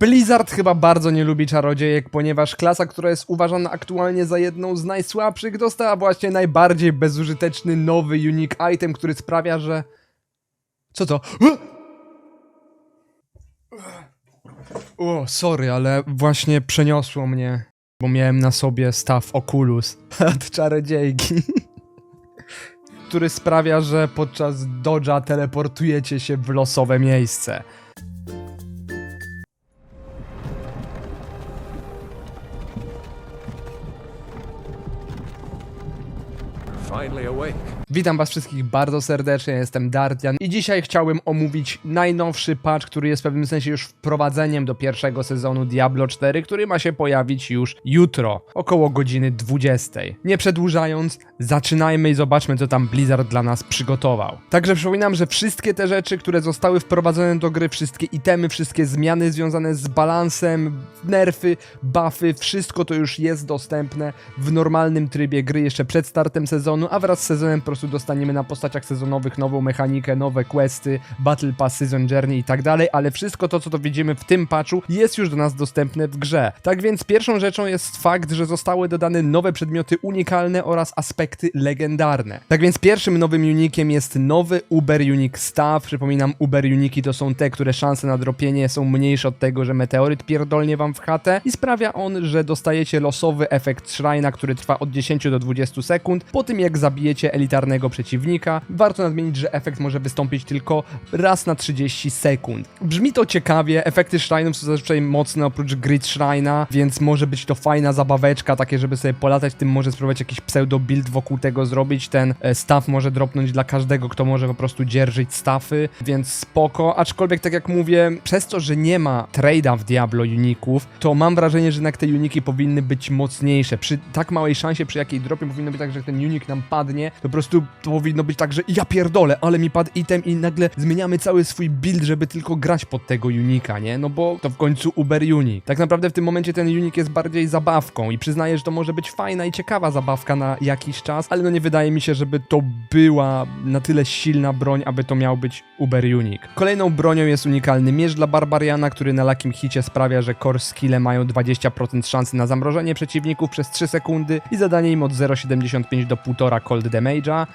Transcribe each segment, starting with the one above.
Blizzard chyba bardzo nie lubi czarodziejek, ponieważ klasa, która jest uważana aktualnie za jedną z najsłabszych, dostała właśnie najbardziej bezużyteczny nowy unique item, który sprawia, że... Co to? O, sorry, ale właśnie przeniosło mnie, bo miałem na sobie staw Oculus od czarodziejki. który sprawia, że podczas dodża teleportujecie się w losowe miejsce. Finally awake. Witam was wszystkich bardzo serdecznie, jestem Dardian i dzisiaj chciałem omówić najnowszy patch, który jest w pewnym sensie już wprowadzeniem do pierwszego sezonu Diablo 4, który ma się pojawić już jutro, około godziny 20. Nie przedłużając, zaczynajmy i zobaczmy co tam Blizzard dla nas przygotował. Także przypominam, że wszystkie te rzeczy, które zostały wprowadzone do gry, wszystkie itemy, wszystkie zmiany związane z balansem, nerfy, buffy, wszystko to już jest dostępne w normalnym trybie gry jeszcze przed startem sezonu, a wraz z sezonem prostu dostaniemy na postaciach sezonowych nową mechanikę, nowe questy, Battle Pass, Season Journey i tak dalej, ale wszystko to, co to widzimy w tym patchu, jest już do nas dostępne w grze. Tak więc pierwszą rzeczą jest fakt, że zostały dodane nowe przedmioty unikalne oraz aspekty legendarne. Tak więc pierwszym nowym unikiem jest nowy Uber Unique Staff. Przypominam, Uber Uniki to są te, które szanse na dropienie są mniejsze od tego, że meteoryt pierdolnie wam w chatę i sprawia on, że dostajecie losowy efekt Shrine'a, który trwa od 10 do 20 sekund. Po tym jak zabijecie elitarnego przeciwnika, warto nadmienić, że efekt może wystąpić tylko raz na 30 sekund. Brzmi to ciekawie, efekty Shrine'ów są zazwyczaj mocne oprócz Grid Shrine'a, więc może być to fajna zabaweczka, takie żeby sobie polatać, tym może spróbować jakiś pseudo build wokół tego zrobić, ten e, staff może dropnąć dla każdego, kto może po prostu dzierżyć staffy, więc spoko, aczkolwiek tak jak mówię, przez to, że nie ma trade'a w Diablo uników, to mam wrażenie, że jednak te uniki powinny być mocniejsze. Przy tak małej szansie, przy jakiej dropie powinno być tak, że ten unik nam padnie, to po prostu to powinno być tak, że ja pierdolę, ale mi padł item i nagle zmieniamy cały swój build, żeby tylko grać pod tego unika, nie? No bo to w końcu Uber Unik. Tak naprawdę w tym momencie ten unik jest bardziej zabawką i przyznaję, że to może być fajna i ciekawa zabawka na jakiś czas, ale no nie wydaje mi się, żeby to była na tyle silna broń, aby to miał być Uber Unik. Kolejną bronią jest unikalny miecz dla Barbariana, który na lakim hicie sprawia, że core skille mają 20% szansy na zamrożenie przeciwników przez 3 sekundy i zadanie im od 0,75 do 1,5 cold damage'a.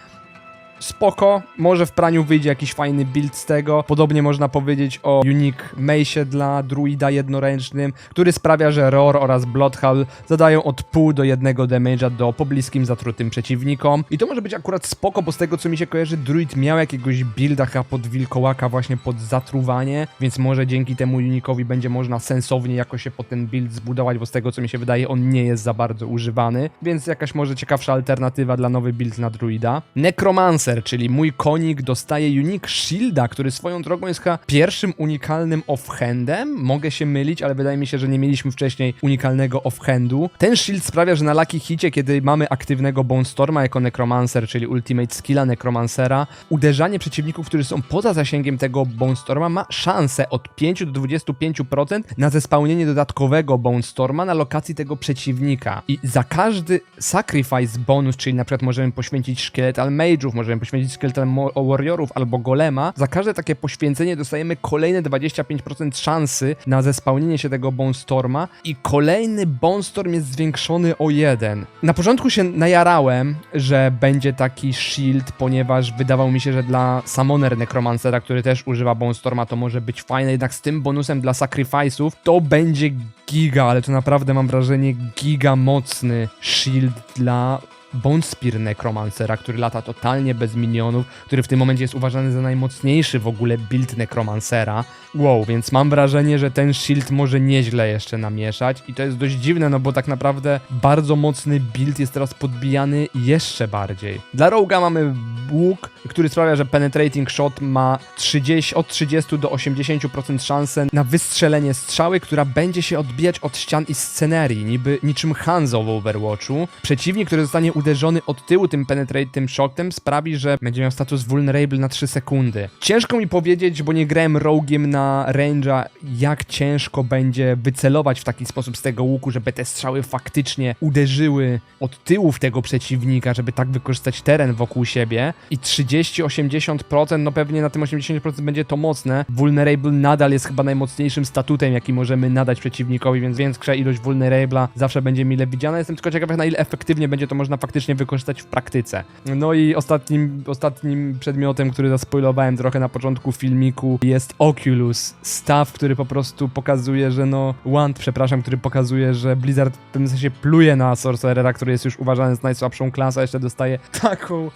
Spoko, może w praniu wyjdzie jakiś fajny build z tego. Podobnie można powiedzieć o Unique Mace dla druida jednoręcznym, który sprawia, że Roar oraz Bloodhowl zadają od pół do jednego damage'a do pobliskim zatrutym przeciwnikom. I to może być akurat spoko, bo z tego co mi się kojarzy, druid miał jakiegoś builda chyba pod wilkołaka właśnie pod zatruwanie, więc może dzięki temu unikowi będzie można sensownie jakoś się pod ten build zbudować, bo z tego co mi się wydaje, on nie jest za bardzo używany, więc jakaś może ciekawsza alternatywa dla nowy build na druida. Necromancer, czyli mój konik dostaje unique shielda, który swoją drogą jest chyba pierwszym unikalnym offhandem. Mogę się mylić, ale wydaje mi się, że nie mieliśmy wcześniej unikalnego offhandu. Ten shield sprawia, że na lucky hicie, kiedy mamy aktywnego Bone Storma jako Necromancer, czyli ultimate skilla Necromancera, uderzanie przeciwników, którzy są poza zasięgiem tego Bone Storma ma szansę od 5 do 25% na zespałnienie dodatkowego Bone Storma na lokacji tego przeciwnika. I za każdy sacrifice bonus, czyli na przykład możemy poświęcić Skeletal Mage'ów, możemy poświęcić Skeletal Mo- Warriorów albo Golema, za każde takie poświęcenie dostajemy kolejne 25% szansy na zespałnienie się tego Bone Storma i kolejny Bone Storm jest zwiększony o jeden. Na początku się najarałem, że będzie taki shield, ponieważ wydawał mi się, że dla Summoner Necromancera, który też używa Bone Storma, to może być fajne, jednak z tym bonusem dla Sacrifice'ów to będzie giga, ale to naprawdę mam wrażenie giga mocny shield dla Bone Spear Necromancera, który lata totalnie bez minionów, który w tym momencie jest uważany za najmocniejszy w ogóle build Necromancera. Wow, więc mam wrażenie, że ten shield może nieźle jeszcze namieszać i to jest dość dziwne, no bo tak naprawdę bardzo mocny build jest teraz podbijany jeszcze bardziej. Dla Roga mamy łuk, który sprawia, że Penetrating Shot ma 30, od 30 do 80% szansę na wystrzelenie strzały, która będzie się odbijać od ścian i scenerii, niby niczym Hanzo w Overwatchu. Przeciwnik, który zostanie uderzony od tyłu tym penetrate, tym shockiem sprawi, że będzie miał status vulnerable na 3 sekundy. Ciężko mi powiedzieć, bo nie grałem rogue'iem na range'a, jak ciężko będzie wycelować w taki sposób z tego łuku, żeby te strzały faktycznie uderzyły od tyłu w tego przeciwnika, żeby tak wykorzystać teren wokół siebie. I 30-80%, no pewnie na tym 80% będzie to mocne. Vulnerable nadal jest chyba najmocniejszym statutem, jaki możemy nadać przeciwnikowi, więc większa ilość vulnerable'a zawsze będzie mile widziana. Jestem tylko ciekaw, na ile efektywnie będzie to można faktycznie wykorzystać w praktyce. No i ostatnim, ostatnim przedmiotem, który zaspoilowałem trochę na początku filmiku, jest Oculus. Staw, który po prostu pokazuje, że no... Wand, przepraszam, który pokazuje, że Blizzard w pewnym sensie pluje na Sorcerera, który jest już uważany za najsłabszą klasę, a jeszcze dostaje taką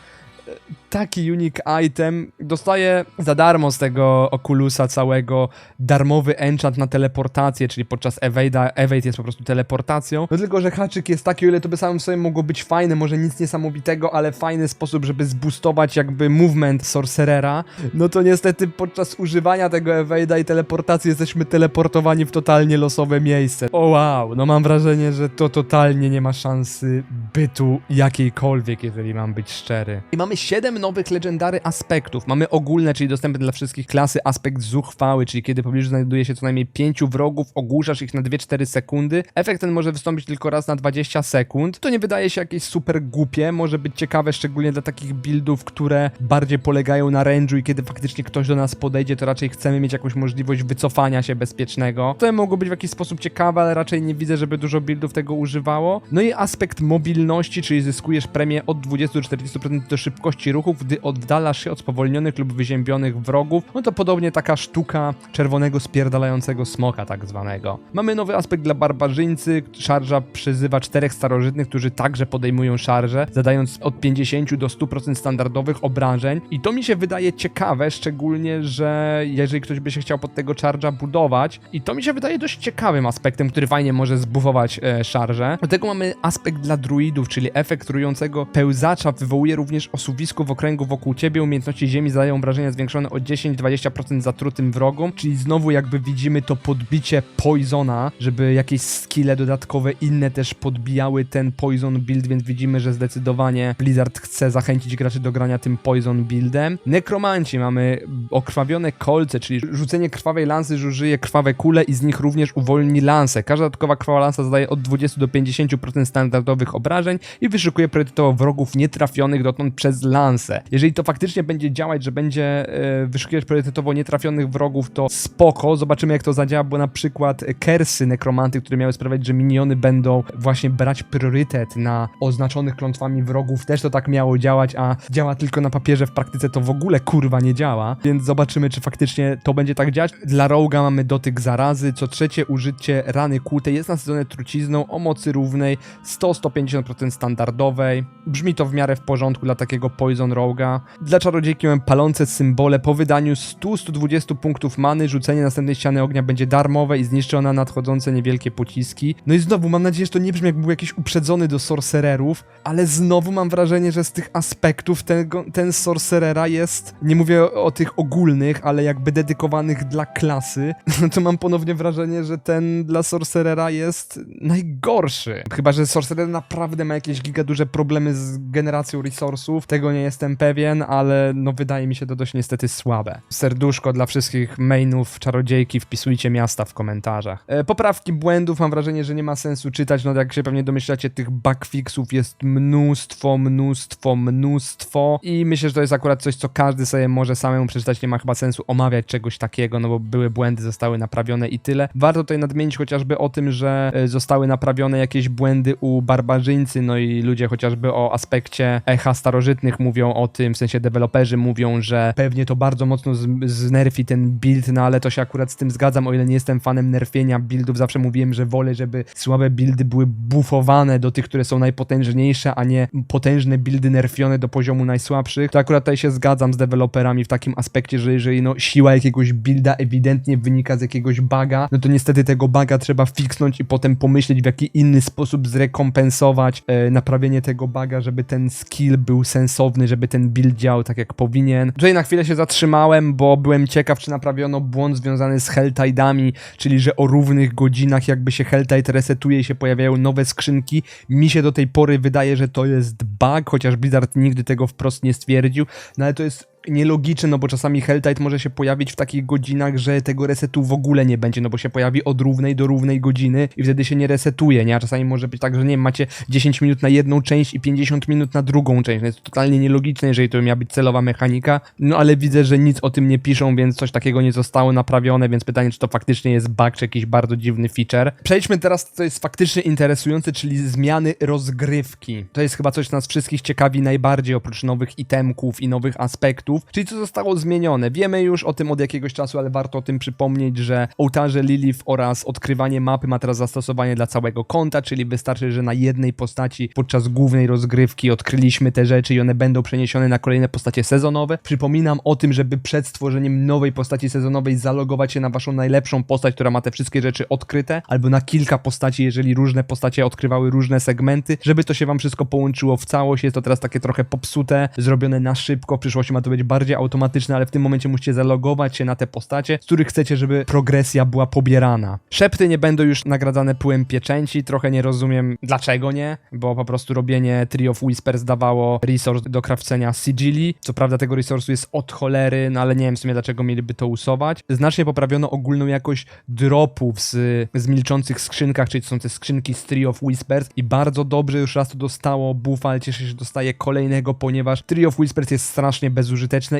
taki unique item. Dostaję za darmo z tego Oculusa całego darmowy enchant na teleportację, czyli podczas evade'a, evade jest po prostu teleportacją. No tylko, że haczyk jest taki, o ile to by samym sobie mogło być fajne, może nic niesamowitego, ale fajny sposób, żeby zboostować jakby movement Sorcerera. No to niestety podczas używania tego evade'a i teleportacji jesteśmy teleportowani w totalnie losowe miejsce. O wow, no mam wrażenie, że to totalnie nie ma szansy bytu jakiejkolwiek, jeżeli mam być szczery. I mamy 7 nowych legendary aspektów. Mamy ogólne, czyli dostępny dla wszystkich klasy aspekt zuchwały, czyli kiedy w pobliżu znajduje się co najmniej 5 wrogów, ogłuszasz ich na 2-4 sekundy. Efekt ten może wystąpić tylko raz na 20 sekund. To nie wydaje się jakieś super głupie, może być ciekawe szczególnie dla takich buildów, które bardziej polegają na range'u i kiedy faktycznie ktoś do nas podejdzie, to raczej chcemy mieć jakąś możliwość wycofania się bezpiecznego. To mogło być w jakiś sposób ciekawe, ale raczej nie widzę, żeby dużo buildów tego używało. No i aspekt mobilności, czyli zyskujesz premię od 20 do 40% do szybkości ruchów, gdy oddalasz się od spowolnionych lub wyziębionych wrogów. No to podobnie taka sztuka czerwonego spierdalającego smoka tak zwanego. Mamy nowy aspekt dla barbarzyńcy. Szarża przyzywa czterech starożytnych, którzy także podejmują szarże, zadając od 50 do 100% standardowych obrażeń. I to mi się wydaje ciekawe, szczególnie, że jeżeli ktoś by się chciał pod tego charge'a budować, i to mi się wydaje dość ciekawym aspektem, który fajnie może zbufować e, szarże. Do tego mamy aspekt dla druidów, czyli efekt trującego pełzacza wywołuje również osuwisko w okręgu wokół ciebie. Umiejętności ziemi zadają obrażenia zwiększone o 10-20% zatrutym wrogom, czyli znowu jakby widzimy to podbicie poisona, żeby jakieś skille dodatkowe inne też podbijały ten poison build, więc widzimy, że zdecydowanie Blizzard chce zachęcić graczy do grania tym poison buildem. Nekromanci mamy okrwawione kolce, czyli rzucenie krwawej lansy zużyje krwawe kule i z nich również uwolni lansę. Każda dodatkowa krwawa lansa zadaje od 20 do 50% standardowych obrażeń i wyszukuje priorytetowo wrogów nietrafionych dotąd przez lansę. Jeżeli to faktycznie będzie działać, że będzie e, wyszukiwać priorytetowo nietrafionych wrogów, to spoko. Zobaczymy jak to zadziała, bo na przykład kersy nekromanty, które miały sprawiać, że miniony będą właśnie brać priorytet na oznaczonych klątwami wrogów, też to tak miało działać, a działa tylko na papierze, w praktyce to w ogóle kurwa nie działa, więc zobaczymy czy faktycznie to będzie tak działać. Dla Roga mamy dotyk zarazy, co trzecie użycie rany kłutej jest nasycone trucizną o mocy równej 100-150% standardowej. Brzmi to w miarę w porządku dla takiego Poison Dla czarodziejki mamy palące symbole. Po wydaniu 100-120 punktów many rzucenie następnej ściany ognia będzie darmowe i zniszczy ona nadchodzące niewielkie pociski. No i znowu mam nadzieję, że to nie brzmi jak był jakiś uprzedzony do sorcererów, ale znowu mam wrażenie, że z tych aspektów tego, ten sorcerera jest, nie mówię o, o tych ogólnych, ale jakby dedykowanych dla klasy, no to mam ponownie wrażenie, że ten dla sorcerera jest najgorszy. Chyba, że sorcerer naprawdę ma jakieś giga duże problemy z generacją resursów, tego nie jestem pewien, ale no wydaje mi się to dość niestety słabe. Serduszko dla wszystkich mainów czarodziejki, wpisujcie miasta w komentarzach. E, poprawki błędów mam wrażenie, że nie ma sensu czytać, no jak się pewnie domyślacie, tych bugfixów jest mnóstwo, mnóstwo, mnóstwo i myślę, że to jest akurat coś, co każdy sobie może samemu przeczytać, nie ma chyba sensu omawiać czegoś takiego, no bo były błędy, zostały naprawione i tyle. Warto tutaj nadmienić chociażby o tym, że e, zostały naprawione jakieś błędy u barbarzyńcy, no i ludzie chociażby o aspekcie echa starożytnych mówią o tym, w sensie deweloperzy mówią, że pewnie to bardzo mocno znerfi ten build, no ale to się akurat z tym zgadzam, o ile nie jestem fanem nerfienia buildów, zawsze mówiłem, że wolę, żeby słabe buildy były buffowane do tych, które są najpotężniejsze, a nie potężne buildy nerfione do poziomu najsłabszych. To akurat tutaj się zgadzam z deweloperami w takim aspekcie, że jeżeli no siła jakiegoś builda ewidentnie wynika z jakiegoś baga, no to niestety tego baga trzeba fixnąć i potem pomyśleć w jaki inny sposób zrekompensować e, naprawienie tego baga, żeby ten skill był sensowny, żeby żeby ten build działał tak jak powinien. Tutaj na chwilę się zatrzymałem, bo byłem ciekaw, czy naprawiono błąd związany z Helltide'ami, czyli że o równych godzinach jakby się Helltide resetuje i się pojawiają nowe skrzynki. Mi się do tej pory wydaje, że to jest bug, chociaż Blizzard nigdy tego wprost nie stwierdził, no ale to jest nielogiczne, no bo czasami Helltide może się pojawić w takich godzinach, że tego resetu w ogóle nie będzie, no bo się pojawi od równej do równej godziny i wtedy się nie resetuje, nie? A czasami może być tak, że nie wiem, macie 10 minut na jedną część i 50 minut na drugą część. No jest to totalnie nielogiczne, jeżeli to miała być celowa mechanika, no ale widzę, że nic o tym nie piszą, więc coś takiego nie zostało naprawione, więc pytanie, czy to faktycznie jest bug, czy jakiś bardzo dziwny feature. Przejdźmy teraz, co jest faktycznie interesujące, czyli zmiany rozgrywki. To jest chyba coś, co nas wszystkich ciekawi najbardziej, oprócz nowych itemków i nowych aspektów, czyli co zostało zmienione. Wiemy już o tym od jakiegoś czasu, ale warto o tym przypomnieć, że ołtarze Lilith oraz odkrywanie mapy ma teraz zastosowanie dla całego konta, czyli wystarczy, że na jednej postaci podczas głównej rozgrywki odkryliśmy te rzeczy i one będą przeniesione na kolejne postacie sezonowe. Przypominam o tym, żeby przed stworzeniem nowej postaci sezonowej zalogować się na waszą najlepszą postać, która ma te wszystkie rzeczy odkryte, albo na kilka postaci, jeżeli różne postacie odkrywały różne segmenty, żeby to się wam wszystko połączyło w całość. Jest to teraz takie trochę popsute, zrobione na szybko. W przyszłości ma to być bardziej automatyczne, ale w tym momencie musicie zalogować się na te postacie, z których chcecie, żeby progresja była pobierana. Szepty nie będą już nagradzane pyłem pieczęci, trochę nie rozumiem dlaczego nie, bo po prostu robienie Tree of Whispers dawało resource do krawcenia sigilli. Co prawda tego resursu jest od cholery, no ale nie wiem w sumie dlaczego mieliby to usuwać. Znacznie poprawiono ogólną jakość dropów z, z milczących skrzynkach, czyli to są te skrzynki z Tree of Whispers i bardzo dobrze już raz to dostało buffa, ale cieszę się, że dostaje kolejnego, ponieważ Tree of Whispers jest strasznie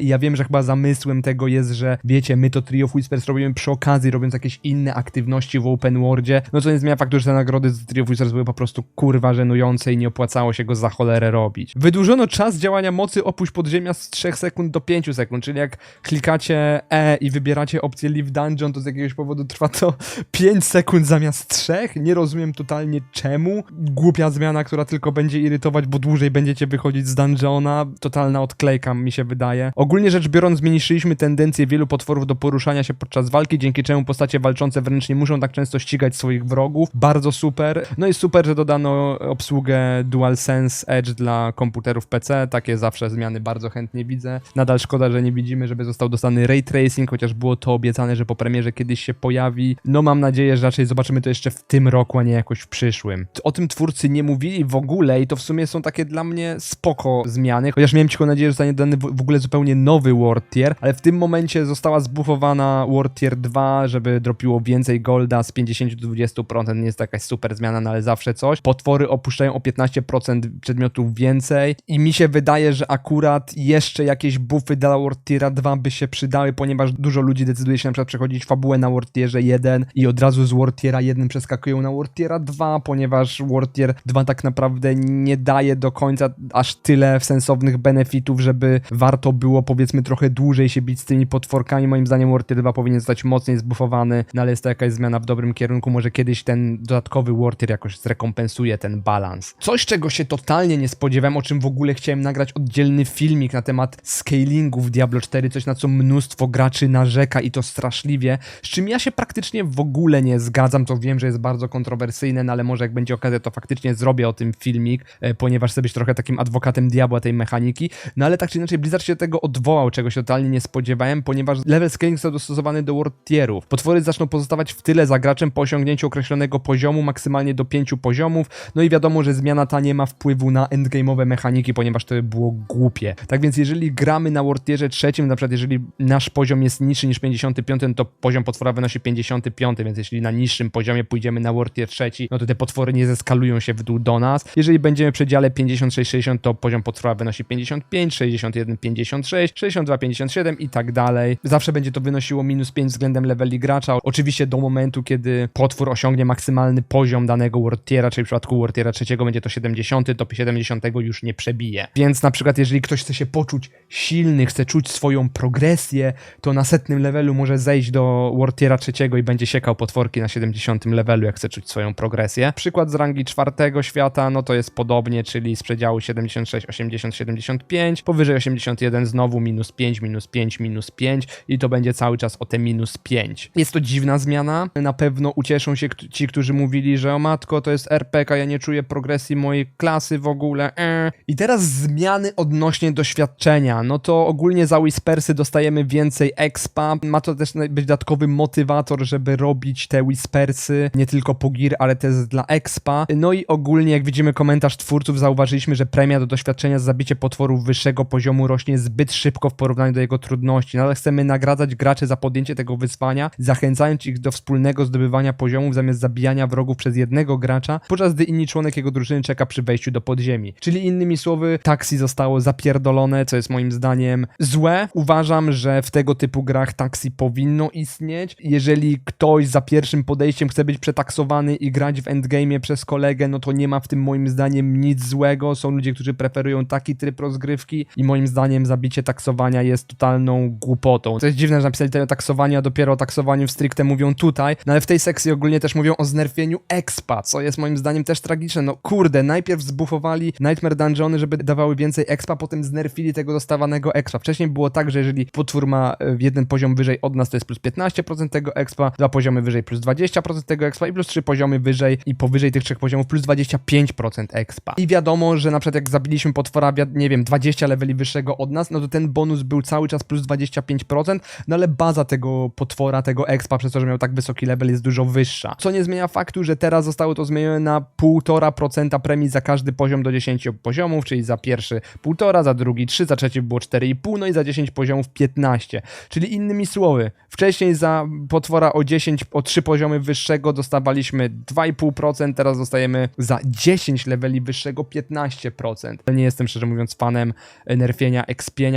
i ja wiem, że chyba zamysłem tego jest, że wiecie, my to Tree of Whispers robimy przy okazji, robiąc jakieś inne aktywności w open worldzie, no co nie zmienia faktu, że te nagrody z Tree of Whispers były po prostu kurwa żenujące i nie opłacało się go za cholerę robić. Wydłużono czas działania mocy opuść podziemia z 3 sekund do 5 sekund, czyli jak klikacie E i wybieracie opcję Leave Dungeon, to z jakiegoś powodu trwa to 5 sekund zamiast 3. Nie rozumiem totalnie czemu. Głupia zmiana, która tylko będzie irytować, bo dłużej będziecie wychodzić z dungeona. Totalna odklejka mi się wydaje. Ogólnie rzecz biorąc, zmniejszyliśmy tendencję wielu potworów do poruszania się podczas walki, dzięki czemu postacie walczące wręcz nie muszą tak często ścigać swoich wrogów. Bardzo super. No i super, że dodano obsługę DualSense Edge dla komputerów PC. Takie zawsze zmiany bardzo chętnie widzę. Nadal szkoda, że nie widzimy, żeby został dostany ray tracing, chociaż było to obiecane, że po premierze kiedyś się pojawi. No mam nadzieję, że raczej zobaczymy to jeszcze w tym roku, a nie jakoś w przyszłym. O tym twórcy nie mówili w ogóle i to w sumie są takie dla mnie spoko zmiany, chociaż miałem cichą nadzieję, że zostanie dodany w w ogóle zupełnie nowy World Tier, ale w tym momencie została zbufowana World Tier 2, żeby dropiło więcej golda z 50 do 20%, nie jest to jakaś super zmiana, no ale zawsze coś. Potwory opuszczają o 15% przedmiotów więcej i mi się wydaje, że akurat jeszcze jakieś buffy dla World Tiera 2 by się przydały, ponieważ dużo ludzi decyduje się na przykład przechodzić fabułę na World Tierze 1 i od razu z World Tiera 1 przeskakują na World Tiera 2, ponieważ World Tier 2 tak naprawdę nie daje do końca aż tyle sensownych benefitów, żeby warto było powiedzmy trochę dłużej się bić z tymi potworkami. Moim zdaniem Tier 2 powinien zostać mocniej zbufowany, no ale jest to jakaś zmiana w dobrym kierunku. Może kiedyś ten dodatkowy World Tier jakoś zrekompensuje ten balans. Coś, czego się totalnie nie spodziewałem, o czym w ogóle chciałem nagrać oddzielny filmik na temat scalingu w Diablo 4, coś na co mnóstwo graczy narzeka i to straszliwie, z czym ja się praktycznie w ogóle nie zgadzam, to wiem, że jest bardzo kontrowersyjne, no ale może jak będzie okazja, to faktycznie zrobię o tym filmik, e, ponieważ chcę być trochę takim adwokatem diabła tej mechaniki, no ale tak czy inaczej Blizzard się tego odwołał, czego się totalnie nie spodziewałem, ponieważ level scaling został dostosowany do world tierów. Potwory zaczną pozostawać w tyle za graczem po osiągnięciu określonego poziomu, maksymalnie do 5 poziomów, no i wiadomo, że zmiana ta nie ma wpływu na endgame'owe mechaniki, ponieważ to by było głupie. Tak więc jeżeli gramy na world tierze trzecim, na przykład jeżeli nasz poziom jest niższy niż 55, no to poziom potwora wynosi 55, więc jeśli na niższym poziomie pójdziemy na world tier trzeci, no to te potwory nie zeskalują się w dół do nas. Jeżeli będziemy w przedziale 56-60, to poziom potwora wynosi 55, 61, 56, 62, 57 i tak dalej. Zawsze będzie to wynosiło minus 5 względem leveli gracza. Oczywiście do momentu, kiedy potwór osiągnie maksymalny poziom danego world tiera, czyli w przypadku world tiera trzeciego będzie to 70, to 70 już nie przebije. Więc na przykład jeżeli ktoś chce się poczuć silny, chce czuć swoją progresję, to na setnym levelu może zejść do world tiera trzeciego i będzie siekał potworki na 70 levelu, jak chce czuć swoją progresję. Przykład z rangi czwartego świata, no to jest podobnie, czyli z przedziału 76, 80, 75, powyżej 81 znowu minus 5, minus 5, minus 5 i to będzie cały czas o te minus 5. Jest to dziwna zmiana, na pewno ucieszą się ci, którzy mówili, że o matko, to jest RPG, ja nie czuję progresji mojej klasy w ogóle. E. I teraz zmiany odnośnie doświadczenia. No to ogólnie za Whispersy dostajemy więcej expa. Ma to też być dodatkowy motywator, żeby robić te Whispersy, nie tylko po gear, ale też dla expa. No i ogólnie, jak widzimy komentarz twórców, zauważyliśmy, że premia do doświadczenia za zabicie potworów wyższego poziomu rośnie zbyt szybko w porównaniu do jego trudności. Nadal chcemy nagradzać graczy za podjęcie tego wyzwania, zachęcając ich do wspólnego zdobywania poziomów zamiast zabijania wrogów przez jednego gracza, podczas gdy inni członek jego drużyny czeka przy wejściu do podziemi. Czyli innymi słowy, taksi zostało zapierdolone, co jest moim zdaniem złe. Uważam, że w tego typu grach taksi powinno istnieć. Jeżeli ktoś za pierwszym podejściem chce być przetaksowany i grać w endgame przez kolegę, no to nie ma w tym moim zdaniem nic złego. Są ludzie, którzy preferują taki tryb rozgrywki i moim zdaniem zabicie taksowania jest totalną głupotą. To jest dziwne, że napisali tyle taksowania, dopiero o taksowaniu w stricte mówią tutaj, no ale w tej sekcji ogólnie też mówią o znerfieniu expa, co jest moim zdaniem też tragiczne. No kurde, najpierw zbufowali Nightmare Dungeony, żeby dawały więcej expa, potem znerfili tego dostawanego expa. Wcześniej było tak, że jeżeli potwór ma e, jeden poziom wyżej od nas, to jest plus 15% tego expa, dwa poziomy wyżej plus 20% tego expa i plus trzy poziomy wyżej i powyżej tych trzech poziomów plus 25% expa. I wiadomo, że na przykład jak zabiliśmy potwora, nie wiem, 20 leveli wyższego od nas, no to ten bonus był cały czas plus 25%, no ale baza tego potwora, tego expa, przez to, że miał tak wysoki level, jest dużo wyższa. Co nie zmienia faktu, że teraz zostało to zmienione na 1,5% premii za każdy poziom do 10 poziomów, czyli za pierwszy 1,5, za drugi 3, za trzeci było 4,5, no i za 10 poziomów 15. Czyli innymi słowy, wcześniej za potwora o 10, o 3 poziomy wyższego dostawaliśmy 2,5%, teraz dostajemy za 10 leveli wyższego 15%. Nie jestem szczerze mówiąc fanem nerfienia,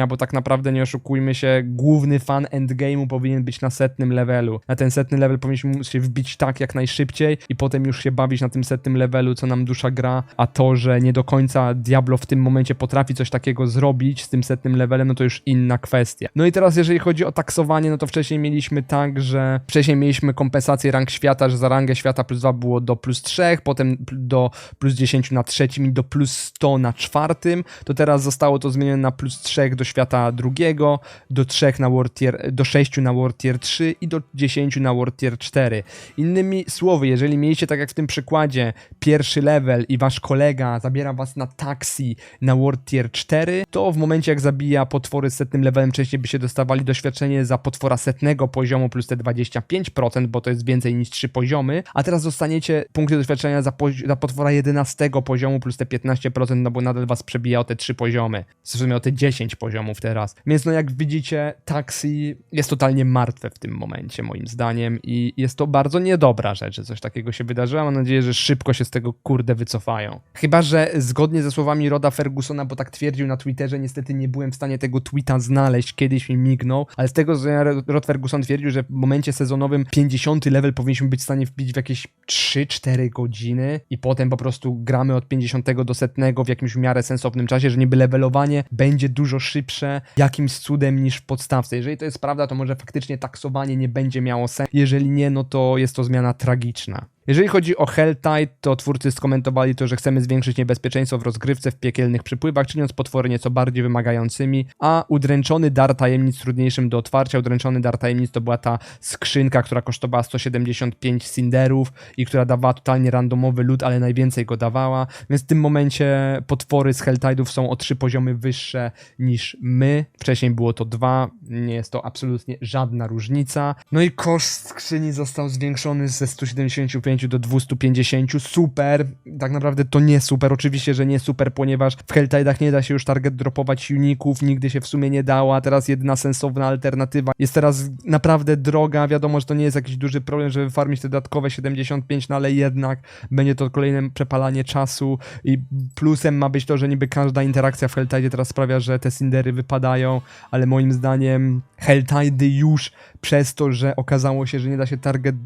bo tak naprawdę nie oszukujmy się, główny fan endgame'u powinien być na setnym levelu. Na ten setny level powinniśmy się wbić tak jak najszybciej i potem już się bawić na tym setnym levelu, co nam dusza gra, a to, że nie do końca Diablo w tym momencie potrafi coś takiego zrobić z tym setnym levelem, no to już inna kwestia. No i teraz jeżeli chodzi o taksowanie, no to wcześniej mieliśmy tak, że wcześniej mieliśmy kompensację rank świata, że za rangę świata plus 2 było do plus 3, potem do plus 10 na trzecim i do plus 100 na czwartym, to teraz zostało to zmienione na plus 3 do świata drugiego, do 3 na World Tier, do 6 na World Tier 3 i do 10 na World Tier 4. Innymi słowy, jeżeli mieliście tak jak w tym przykładzie pierwszy level i wasz kolega zabiera was na taksi na World Tier 4, to w momencie jak zabija potwory z setnym levelem wcześniej by się dostawali doświadczenie za potwora setnego poziomu plus te 25%, bo to jest więcej niż 3 poziomy, a teraz dostaniecie punkty doświadczenia za, za potwora 11 poziomu plus te 15%, no bo nadal was przebija o te 3 poziomy. W sumie o te 10 poziomów teraz. Więc no jak widzicie, taksi jest totalnie martwe w tym momencie moim zdaniem i jest to bardzo niedobra rzecz, że coś takiego się wydarzyło. Mam nadzieję, że szybko się z tego kurde wycofają. Chyba, że zgodnie ze słowami Roda Fergusona, bo tak twierdził na Twitterze, niestety nie byłem w stanie tego tweeta znaleźć, kiedyś mi mignął, ale z tego, że Rod Ferguson twierdził, że w momencie sezonowym 50 level powinniśmy być w stanie wbić w jakieś 3-4 godziny i potem po prostu gramy od 50 do setnego w jakimś w miarę sensownym czasie, że niby levelowanie będzie dużo szybsze jakimś cudem niż w podstawce. Jeżeli to jest prawda, to może faktycznie taksowanie nie będzie miało sensu. Jeżeli nie, no to jest to zmiana tragiczna. Jeżeli chodzi o Helltide, to twórcy skomentowali to, że chcemy zwiększyć niebezpieczeństwo w rozgrywce w piekielnych przypływach, czyniąc potwory nieco bardziej wymagającymi, a udręczony dar tajemnic trudniejszym do otwarcia. Udręczony dar tajemnic to była ta skrzynka, która kosztowała 175 cinderów i która dawała totalnie randomowy lód, ale najwięcej go dawała, więc w tym momencie potwory z Helltide'ów są o trzy poziomy wyższe niż my. Wcześniej było to dwa, nie jest to absolutnie żadna różnica. No i koszt skrzyni został zwiększony ze 175 do 250. Super. Tak naprawdę to nie super. Oczywiście, że nie super, ponieważ w Helltide'ach nie da się już target dropować uników, nigdy się w sumie nie dała. Teraz jedyna sensowna alternatywa jest teraz naprawdę droga. Wiadomo, że to nie jest jakiś duży problem, żeby farmić te dodatkowe 75, no ale jednak będzie to kolejne przepalanie czasu i plusem ma być to, że niby każda interakcja w Helltide teraz sprawia, że te cindery wypadają, ale moim zdaniem Helltide już przez to, że okazało się, że nie da się target,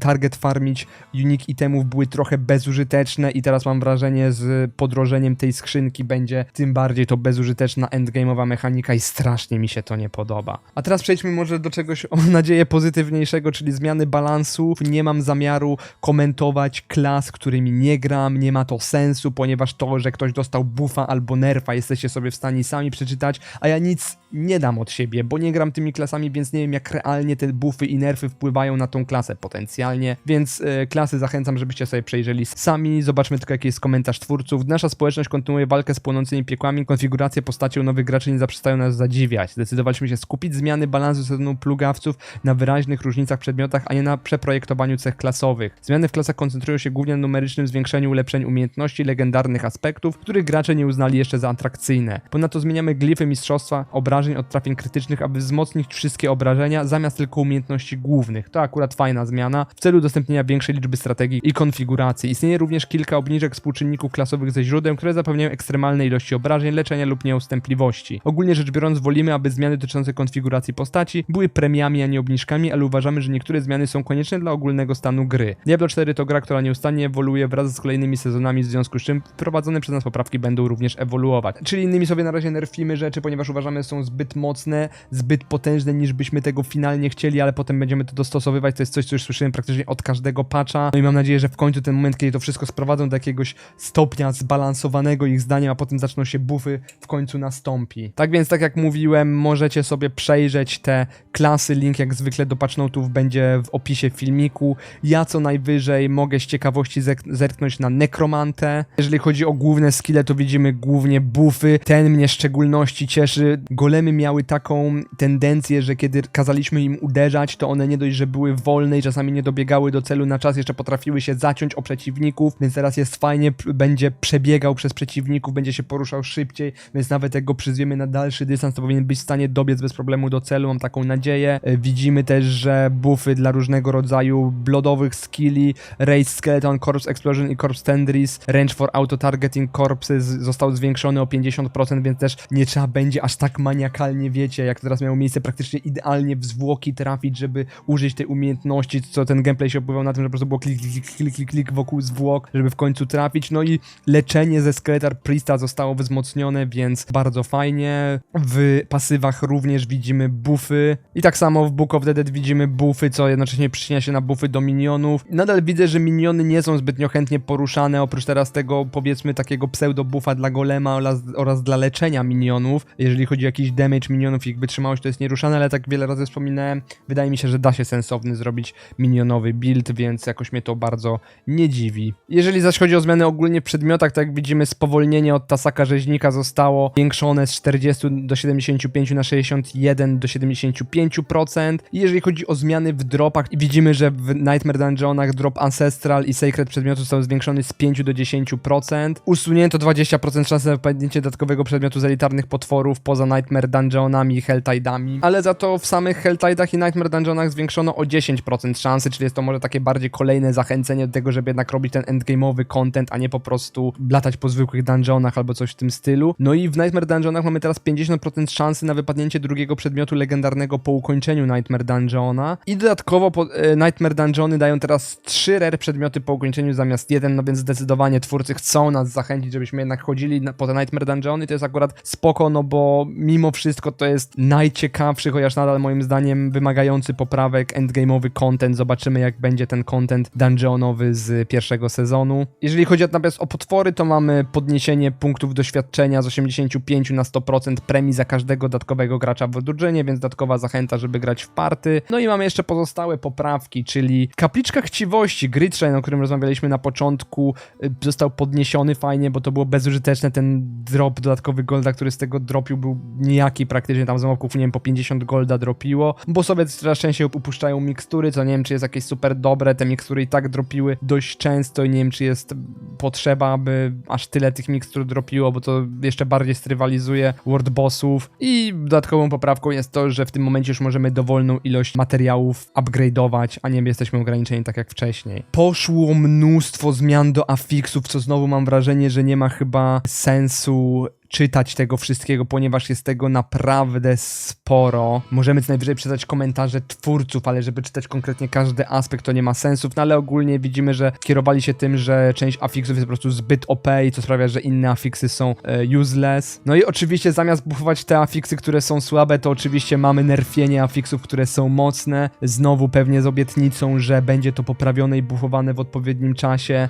target farmić unique itemów, były trochę bezużyteczne i teraz mam wrażenie z podrożeniem tej skrzynki będzie tym bardziej to bezużyteczna endgame'owa mechanika i strasznie mi się to nie podoba. A teraz przejdźmy może do czegoś, mam nadzieję, pozytywniejszego, czyli zmiany balansów. Nie mam zamiaru komentować klas, którymi nie gram, nie ma to sensu, ponieważ to, że ktoś dostał buffa albo nerfa, jesteście sobie w stanie sami przeczytać, a ja nic nie dam od siebie, bo nie gram tymi klasami, więc nie wiem jak realnie te buffy i nerfy wpływają na tą klasę potencjalnie, więc e, klasy zachęcam, żebyście sobie przejrzeli sami, zobaczmy tylko jaki jest komentarz twórców. Nasza społeczność kontynuuje walkę z płonącymi piekłami, konfiguracje postaci u nowych graczy nie zaprzestają nas zadziwiać. Zdecydowaliśmy się skupić zmiany balansu sezonu plugawców na wyraźnych różnicach w przedmiotach, a nie na przeprojektowaniu cech klasowych. Zmiany w klasach koncentrują się głównie na numerycznym zwiększeniu ulepszeń umiejętności legendarnych aspektów, których gracze nie uznali jeszcze za atrakcyjne. Ponadto zmieniamy glify mistrzostwa obrażeń od trafień krytycznych, aby wzmocnić wszystkie obrażenia zamiast tylko umiejętności głównych. To akurat fajna zmiana w celu udostępnienia większej liczby strategii i konfiguracji. Istnieje również kilka obniżek współczynników klasowych ze źródeł, które zapewniają ekstremalne ilości obrażeń, leczenia lub nieustępliwości. Ogólnie rzecz biorąc, wolimy, aby zmiany dotyczące konfiguracji postaci były premiami, a nie obniżkami, ale uważamy, że niektóre zmiany są konieczne dla ogólnego stanu gry. Diablo 4 to gra, która nieustannie ewoluuje wraz z kolejnymi sezonami, w związku z czym wprowadzone przez nas poprawki będą również ewoluować. Czyli innymi sobie na razie nerfimy rzeczy, ponieważ uważamy, że są zbyt mocne, zbyt potężne, niż byśmy tego finalnie chcieli, ale potem będziemy to dostosowywać. To jest coś, co już słyszymy praktycznie od każdego patcha. No i mam nadzieję, że w końcu ten moment, kiedy to wszystko sprowadzą do jakiegoś stopnia zbalansowanego ich zdaniem, a potem zaczną się buffy, w końcu nastąpi. Tak więc, tak jak mówiłem, możecie sobie przejrzeć te klasy. Link jak zwykle do patchnotów będzie w opisie filmiku. Ja co najwyżej mogę z ciekawości zerknąć na nekromantę. Jeżeli chodzi o główne skille, to widzimy głównie buffy. Ten mnie w szczególności cieszy. Golemy miały taką tendencję, że kiedy kazaliśmy im uderzać, to one nie dość, że były wolne i czasami nie dobiegały do celu na czas, jeszcze potrafiły się zaciąć o przeciwników, więc teraz jest fajnie, będzie przebiegał przez przeciwników, będzie się poruszał szybciej, więc nawet jak go przyzwiemy na dalszy dystans, to powinien być w stanie dobiec bez problemu do celu, mam taką nadzieję. E, Widzimy też, że buffy dla różnego rodzaju blodowych skilli, Race Skeleton, Corpse Explosion i Corpse Tendris, Range for Auto Targeting Corpses został zwiększony o 50%, więc też nie trzeba będzie aż tak maniakalnie, wiecie, jak to teraz miało miejsce, praktycznie idealnie w zwłoki trafić, żeby użyć tej umiejętności, co ten gameplay się opływał na tym, że po prostu było klik, klik, klik, klik, klik wokół zwłok, żeby w końcu trafić, no i leczenie ze Skeletar Priesta zostało wzmocnione, więc bardzo fajnie. W pasywach również widzimy buffy i tak samo w Book of the Dead widzimy buffy, co jednocześnie przyczynia się na buffy do minionów. Nadal widzę, że miniony nie są zbytnio chętnie poruszane, oprócz teraz tego powiedzmy takiego pseudo buffa dla golema oraz, oraz dla leczenia minionów. Jeżeli chodzi o jakiś damage minionów ich wytrzymałość, to jest nieruszane, ale tak wiele razy wspominałem, wydaje mi się, że da się sensowny zrobić minionowy build, więc jakoś mnie to bardzo nie dziwi. Jeżeli zaś chodzi o zmiany ogólnie w przedmiotach, to jak widzimy spowolnienie od tasaka rzeźnika zostało zwiększone z 40 do 75 na 61 do 75%. I jeżeli chodzi o zmiany w dropach, widzimy, że w Nightmare Dungeonach drop Ancestral i Sacred przedmiotu został zwiększony z 5 do 10%. Usunięto 20% szansy na wypadnięcie dodatkowego przedmiotu z elitarnych potworów poza Nightmare Dungeonami i Helltide'ami. Ale za to w samych Helltide'ach i Nightmare Dungeonach zwiększono o 10% szansy, czyli jest to może takie bardziej kolejne zachęcenie do tego, żeby jednak robić ten endgame'owy content, a nie po prostu latać po zwykłych dungeonach albo coś w tym stylu. No i w Nightmare Dungeonach mamy teraz 50% szansy na wypadnięcie drugiego przedmiotu legendarnego po ukończeniu Nightmare Dungeona. I dodatkowo po, e, Nightmare Dungeony dają teraz 3 rare przedmioty po ukończeniu zamiast jeden, no więc zdecydowanie twórcy chcą nas zachęcić, żebyśmy jednak chodzili na, po te Nightmare Dungeony. To jest akurat spoko, no bo mimo wszystko to jest najciekawszy, chociaż nadal moim zdaniem wymagający poprawek endgame'owy content. Zobaczymy jak będzie ten content dungeonowy z pierwszego sezonu. Jeżeli chodzi natomiast o potwory, to mamy podniesienie punktów doświadczenia z 85 na 100% premii za każdego dodatkowego gracza w drużynie, więc dodatkowa zachęta, żeby grać w party. No i mamy jeszcze pozostałe poprawki, czyli kapliczka chciwości, Grid Shrine, o którym rozmawialiśmy na początku, y, został podniesiony fajnie, bo to było bezużyteczne, ten drop dodatkowy golda, który z tego dropił był nijaki praktycznie, tam z mobków, nie wiem, po 50 golda dropiło, bo sobie coraz częściej upuszczają mikstury, co nie wiem, czy jest jakieś super dobre, te mikstury i tak dropiły dość często i nie wiem, czy jest potrzeba, aby aż tyle tych mikstur dropiło, bo to jeszcze bardziej strywalizuje World Bossów i dodatkową poprawką jest to, że w tym momencie już możemy dowolną ilość materiałów upgrade'ować, a nie jesteśmy ograniczeni tak jak wcześniej. Poszło mnóstwo zmian do afixów, co znowu mam wrażenie, że nie ma chyba sensu czytać tego wszystkiego, ponieważ jest tego naprawdę sporo. Możemy co najwyżej przeczytać komentarze twórców, ale żeby czytać konkretnie każdy aspekt, to nie ma sensów, no ale ogólnie widzimy, że kierowali się tym, że część afixów jest po prostu zbyt OP i co sprawia, że inne afixy są e, useless. No i oczywiście zamiast buffować te afixy, które są słabe, to oczywiście mamy nerfienie afixów, które są mocne. Znowu pewnie z obietnicą, że będzie to poprawione i buffowane w odpowiednim czasie.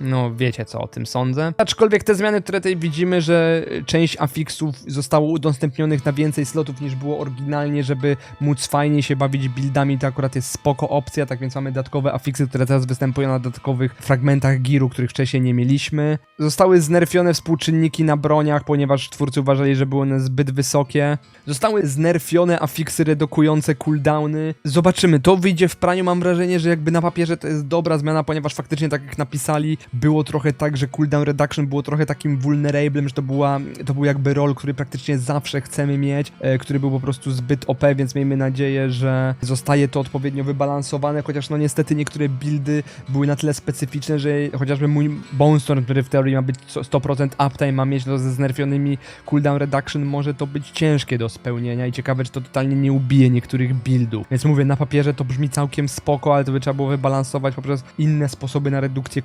No, wiecie co o tym sądzę. Aczkolwiek te zmiany, które tutaj widzimy, że część afixów zostało udostępnionych na więcej slotów niż było oryginalnie, żeby móc fajnie się bawić buildami, to akurat jest spoko opcja, tak więc mamy dodatkowe afixy, które teraz występują na dodatkowych fragmentach giru, których wcześniej nie mieliśmy. Zostały znerfione współczynniki na broniach, ponieważ twórcy uważali, że były one zbyt wysokie. Zostały znerfione afixy redukujące cooldowny. Zobaczymy, to wyjdzie w praniu, mam wrażenie, że jakby na papierze to jest dobra zmiana, ponieważ faktycznie tak jak napisali, było trochę tak, że cooldown reduction było trochę takim vulnerablem, że to, była, to był jakby rol, który praktycznie zawsze chcemy mieć, e, który był po prostu zbyt OP, więc miejmy nadzieję, że zostaje to odpowiednio wybalansowane, chociaż no niestety niektóre buildy były na tyle specyficzne, że chociażby mój Bone Storm, który w teorii ma być 100% uptime, ma mieć to ze znerfionymi cooldown reduction, może to być ciężkie do spełnienia i ciekawe, czy to totalnie nie ubije niektórych buildów. Więc mówię, na papierze to brzmi całkiem spoko, ale to by trzeba było wybalansować poprzez inne sposoby na redukcję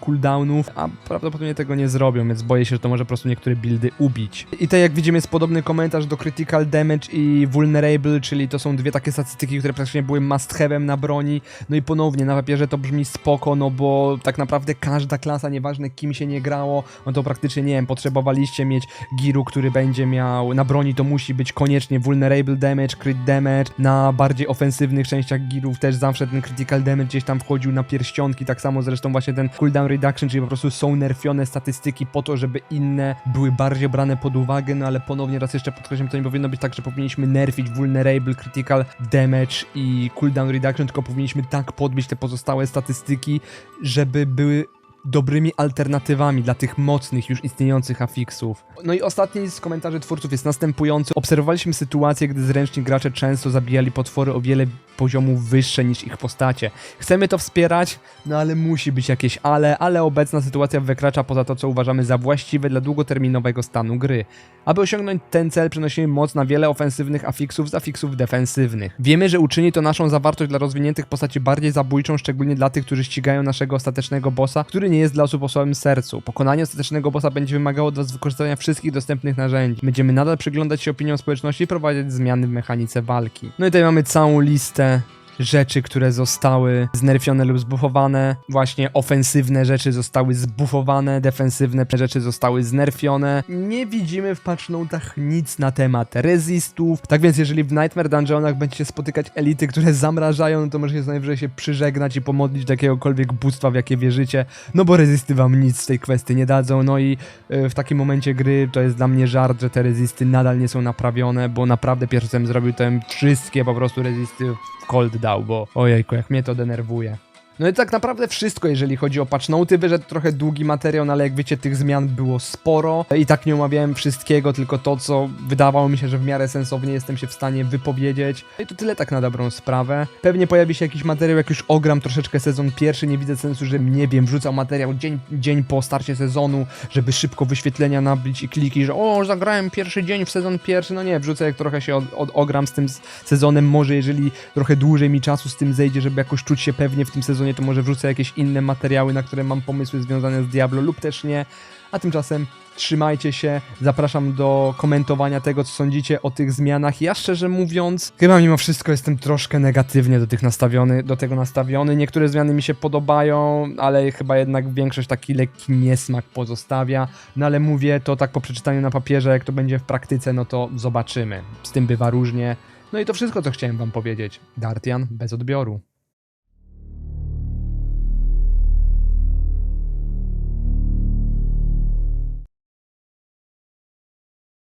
a prawdopodobnie tego nie zrobią, więc boję się, że to może po prostu niektóre buildy ubić. I tak jak widzimy jest podobny komentarz do Critical Damage i Vulnerable, czyli to są dwie takie statystyki, które praktycznie były must have'em na broni. No i ponownie, na papierze to brzmi spoko, no bo tak naprawdę każda klasa, nieważne kim się nie grało, no to praktycznie, nie wiem, potrzebowaliście mieć giru, który będzie miał na broni, to musi być koniecznie Vulnerable Damage, Crit Damage, na bardziej ofensywnych częściach girów też zawsze ten Critical Damage gdzieś tam wchodził na pierścionki, tak samo zresztą właśnie ten Cooldown Reduction, czyli po prostu są nerfione statystyki po to, żeby inne były bardziej brane pod uwagę, no ale ponownie raz jeszcze podkreślam, to nie powinno być tak, że powinniśmy nerfić Vulnerable, Critical Damage i Cooldown Reduction, tylko powinniśmy tak podbić te pozostałe statystyki, żeby były dobrymi alternatywami dla tych mocnych, już istniejących afixów. No i ostatni z komentarzy twórców jest następujący. Obserwowaliśmy sytuację, gdy zręczni gracze często zabijali potwory o wiele poziomów wyższe niż ich postacie. Chcemy to wspierać, no ale musi być jakieś ale, ale obecna sytuacja wykracza poza to, co uważamy za właściwe dla długoterminowego stanu gry. Aby osiągnąć ten cel, przenosimy moc na wiele ofensywnych afixów z afixów defensywnych. Wiemy, że uczyni to naszą zawartość dla rozwiniętych postaci bardziej zabójczą, szczególnie dla tych, którzy ścigają naszego ostatecznego bossa, który nie jest dla osób o słabym sercu. Pokonanie ostatecznego bossa będzie wymagało od Was wykorzystania wszystkich dostępnych narzędzi. Będziemy nadal przyglądać się opiniom społeczności i prowadzić zmiany w mechanice walki. No i tutaj mamy całą listę rzeczy, które zostały znerfione lub zbuffowane. Właśnie ofensywne rzeczy zostały zbuffowane, defensywne rzeczy zostały znerfione. Nie widzimy w patchnotach nic na temat resistów. Tak więc jeżeli w Nightmare Dungeonach będziecie spotykać elity, które zamrażają, no to możecie najwyżej się przyżegnać i pomodlić do jakiegokolwiek bóstwa, w jakie wierzycie, no bo rezisty wam nic w tej kwestii nie dadzą. No i y, w takim momencie gry to jest dla mnie żart, że te rezisty nadal nie są naprawione, bo naprawdę pierwszy co bym zrobił, to bym wszystkie po prostu rezisty w cold dał, bo ojejku, jak mnie to denerwuje. No i tak naprawdę wszystko, jeżeli chodzi o patchnoty. Wyszedł trochę długi materiał, no ale jak wiecie, tych zmian było sporo. I tak nie omawiałem wszystkiego, tylko to, co wydawało mi się, że w miarę sensownie jestem się w stanie wypowiedzieć. No i to tyle tak na dobrą sprawę. Pewnie pojawi się jakiś materiał, jak już ogram troszeczkę sezon pierwszy. Nie widzę sensu, żebym, nie wiem, wrzucał materiał dzień, dzień po starcie sezonu, żeby szybko wyświetlenia nabić i kliki, że o, zagrałem pierwszy dzień w sezon pierwszy. No nie, wrzucę jak trochę się od, od, ogram z tym sezonem. Może jeżeli trochę dłużej mi czasu z tym zejdzie, żeby jakoś czuć się pewnie w tym to może wrzucę jakieś inne materiały, na które mam pomysły związane z Diablo lub też nie. A tymczasem trzymajcie się, zapraszam do komentowania tego, co sądzicie o tych zmianach. Ja szczerze mówiąc, chyba mimo wszystko jestem troszkę negatywnie do tych nastawiony, do tego nastawiony. Niektóre zmiany mi się podobają, ale chyba jednak większość taki lekki niesmak pozostawia. No ale mówię to tak po przeczytaniu na papierze, jak to będzie w praktyce, no to zobaczymy. Z tym bywa różnie. No i to wszystko, co chciałem wam powiedzieć. Dartian bez odbioru.